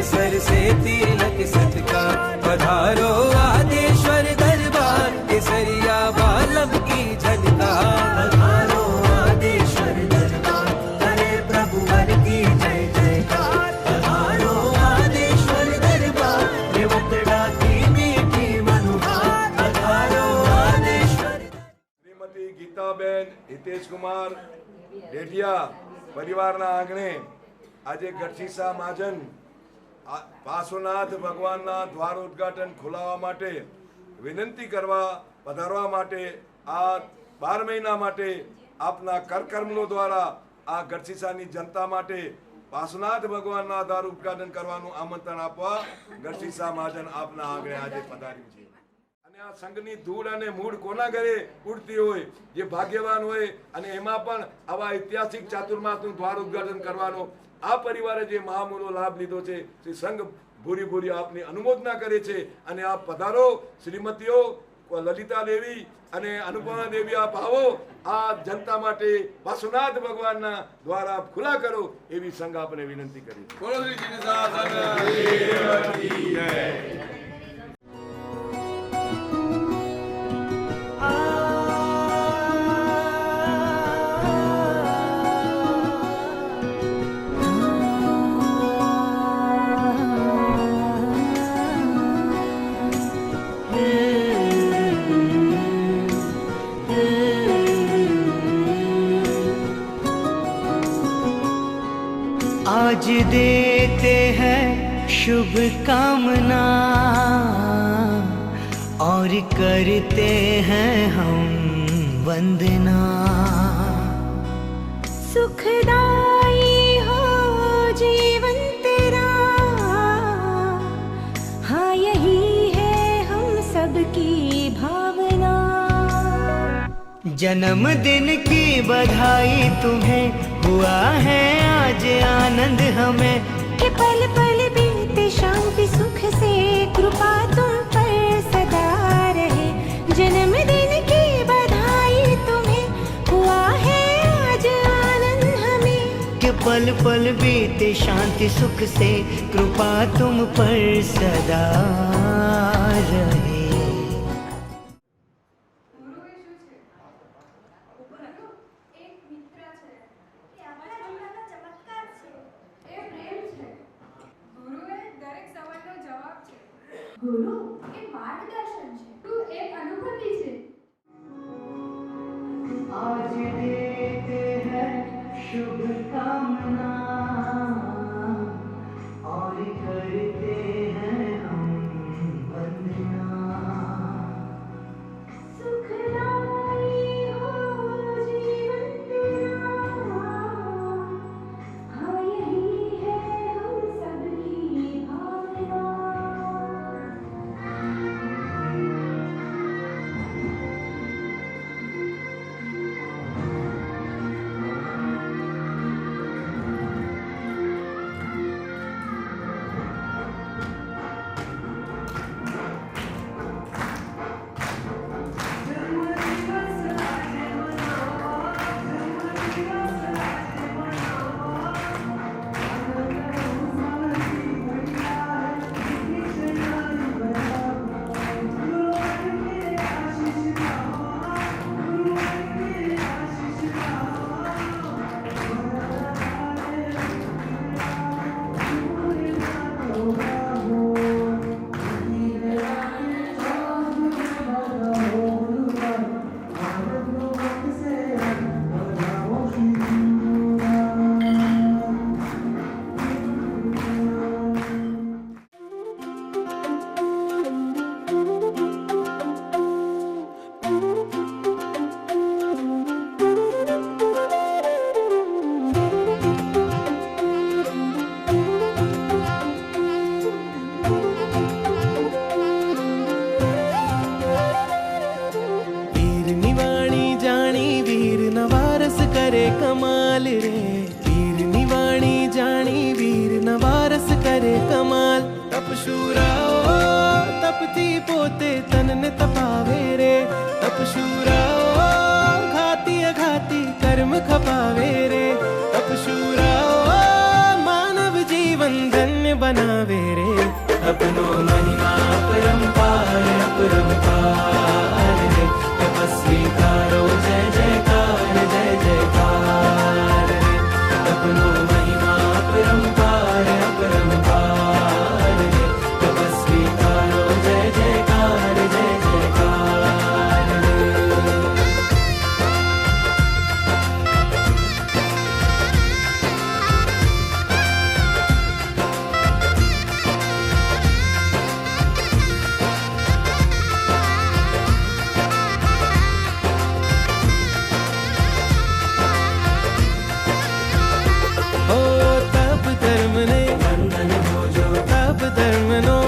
केसर से तिलक सत्कार पधारो आदेश्वर दरबार केसरिया बालम की झलकार पधारो आदेश्वर दरबार करे प्रभु वर की जय जयकार पधारो आदेश्वर दरबार रेवतड़ा की मीठी मनुहार पधारो आदेश्वर શ્રીમતી ગીતાબેન હિતેશકુમાર ડેઢિયા પરિવારના આંગણે આજે ગઢસીસા મહાજન આ ભગવાનના દ્વાર ઉદ્ઘાટન ખોલાવવા માટે, વિનંતી કરવા, પધારવા માટે, આ બાર મહિના માટે આપના કરકર્મો દ્વારા આ ગઢસીસાની જનતા માટે પાર્શ્વનાથ ભગવાનના દ્વાર ઉદ્ઘાટન કરવાનું આમંત્રણ આપવા ગઢસીસા મહાજન આપના આંગણે આજે પધાર્યું છે. અને આ સંઘની ધૂળ અને મૂળ કોના ઘરે ઉડતી હોય, જે ભાગ્યવાન હોય, અને એમાં પણ આવા ઐતિહાસિક ચાતુર્માસનું દ્વાર ઉદ્ઘાટન કરવાનો આ પરિવારે જે મહામૂલો લાભ લીધો છે શ્રી સંઘ ભૂરી ભૂરી આપની અનુમોદના કરે છે અને આ પધારો શ્રીમતીઓ લલિતા દેવી અને અનુપમા દેવી આપ આવો આ જનતા માટે વાસુનાથ ભગવાનના દ્વારા આપ ખુલ્લા કરો એવી સંઘ આપને વિનંતી કરી आज देते हैं शुभ कामना और करते हैं हम वंदना। सुखदाई हो जीवन तेरा। हाँ यही है हम सबकी भावना। जन्मदिन की बधाई तुम्हें हुआ है आज आनंद हमें। कि पल पल बीते शांति सुख से कृपा तुम पर सदा रहे। जन्मदिन की बधाई तुम्हें हुआ है आज आनंद हमें। कि पल पल बीते शांति सुख से कृपा तुम पर सदा रहे। Guru, que marca तन न तपावे रे तपशूरा घाती अघाती कर्म खपावे रे। terminó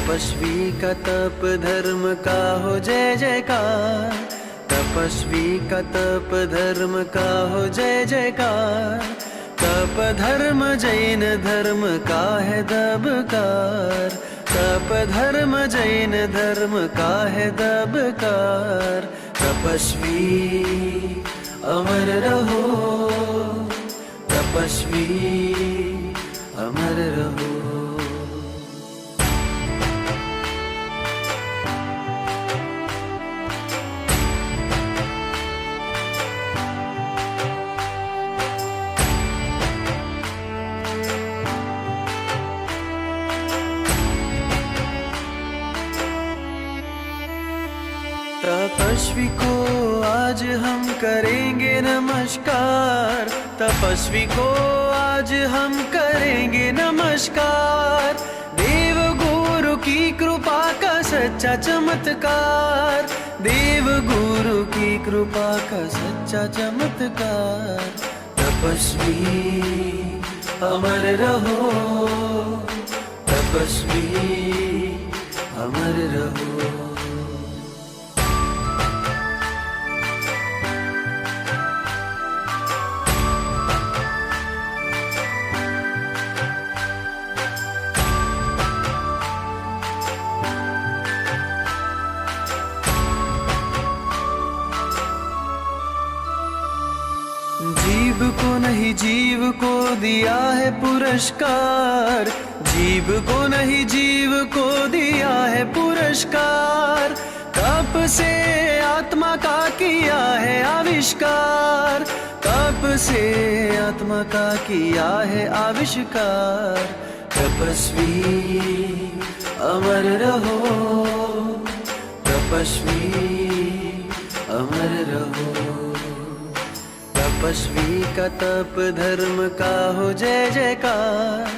तपस्वी का तप धर्म का हो जय जयकार। तपस्वी का तप धर्म का हो जय जयकार। तप धर्म जैन धर्म का है दबकार। तप धर्म जैन धर्म का है दबकार। तपस्वी, अमर रहो। तपस्वी, अमर रहो। आज हम करेंगे नमस्कार। तपस्वी को आज हम करेंगे नमस्कार। देव गुरु की कृपा का सच्चा चमत्कार। देव गुरु की कृपा का सच्चा चमत्कार। तपस्वी, अमर रहो। तपस्वी, अमर रहो। दिया है पुरस्कार। जीव को नहीं, जीव को दिया है पुरस्कार। तप से आत्मा का किया है आविष्कार। तप से आत्मा का किया है आविष्कार। तपस्वी, अमर रहो। तपस्वी, अमर रहो। तपस्वी का तप धर्म का हो जय जयकार।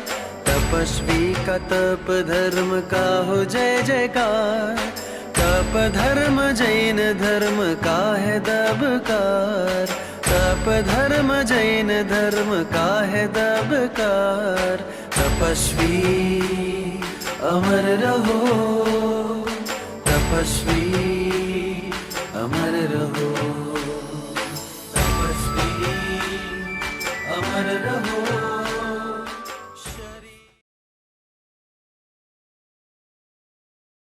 तपस्वी का तप धर्म का हो जय जयकार। तप धर्म जैन धर्म का है दबकार। तप धर्म जैन धर्म का है दबकार। तपस्वी, अमर रहो। तपस्वी, अमर रहो। प्यार रहो